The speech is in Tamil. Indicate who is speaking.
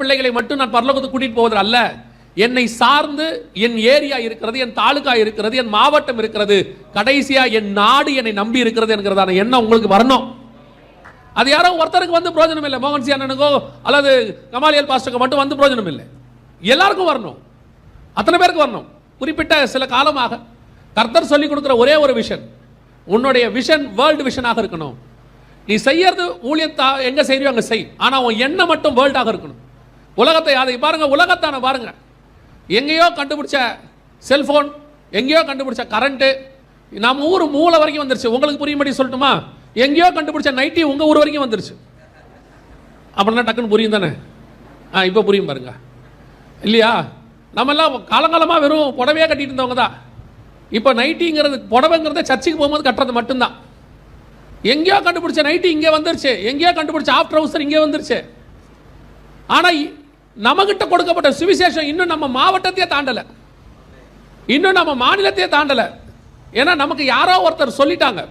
Speaker 1: பிள்ளைகளை மட்டும் நான் பரலோகத்துக்கு கூட்டிட்டு போவது அல்ல. என்னை சார்ந்து என் ஏரியா இருக்கிறது என் தாலுகா இருக்கிறது என் மாவட்டம் இருக்கிறது. கடைசியா என் நாடு என்னை நம்பி இருக்கிறது என்கிறதான எண்ணம் உங்களுக்கு வரணும். அது யாரோ ஒருத்தருக்கு வந்து பிரயோஜனம் இல்லை மோகன் சி அண்ணனுக்கோ அல்லது கமாலியல் பாஸ்டருக்கு மட்டும் வந்து பிரயோஜனம் இல்லை எல்லாருக்கும் வரணும். அத்தனை பேருக்கு வரணும். குறிப்பிட்ட சில காலமாக கர்த்தர் சொல்லி கொடுக்குற ஒரே ஒரு விஷன் உன்னுடைய விஷன் வேர்ல்டு விஷனாக இருக்கணும். நீ செய்யறது ஊழியத்தா எங்க செய்யறியோ அங்க செய். ஆனா உன் எண்ணம் மட்டும் வேர்ல்டாக இருக்கணும். உலகத்தை அதை பாருங்க உலகத்தான பாருங்க. எங்கேயோ கண்டுபிடிச்ச செல்போன் எங்கேயோ கண்டுபிடிச்ச கரண்ட்டு நம்ம ஊர் மூளை வரைக்கும் வந்துருச்சு. உங்களுக்கு புரியும்படி சொல்லட்டுமா? எங்கேயோ கண்டுபிடிச்ச நைட்டி உங்கள் ஊர் வரைக்கும் வந்துருச்சு. அப்படின்னா டக்குன்னு புரியும் தானே? ஆ இப்போ புரியும் பாருங்க. இல்லையா? நம்மெல்லாம் காலங்காலமாக வெறும் புடவையே கட்டிட்டு இருந்தவங்க தான். இப்போ நைட்டிங்கிறது புடவைங்கிறத சர்ச்சுக்கு போகும்போது கட்டுறது மட்டும்தான். எங்கேயோ கண்டுபிடிச்ச நைட்டி இங்கே வந்துருச்சு. எங்கேயோ கண்டுபிடிச்ச ஆஃப்டர் ட்ரவுசர் இங்கே வந்துருச்சு. ஆனால் நம்மகிட்ட கொடுக்கப்பட்ட சுவிசேஷம் இன்னும் நம்ம மாவட்டத்தையே தாண்டலை. இன்னும் நம்ம மாநிலத்தையே தாண்டலை. ஏன்னா நமக்கு யாரோ ஒருத்தர் சொல்லிட்டாங்க.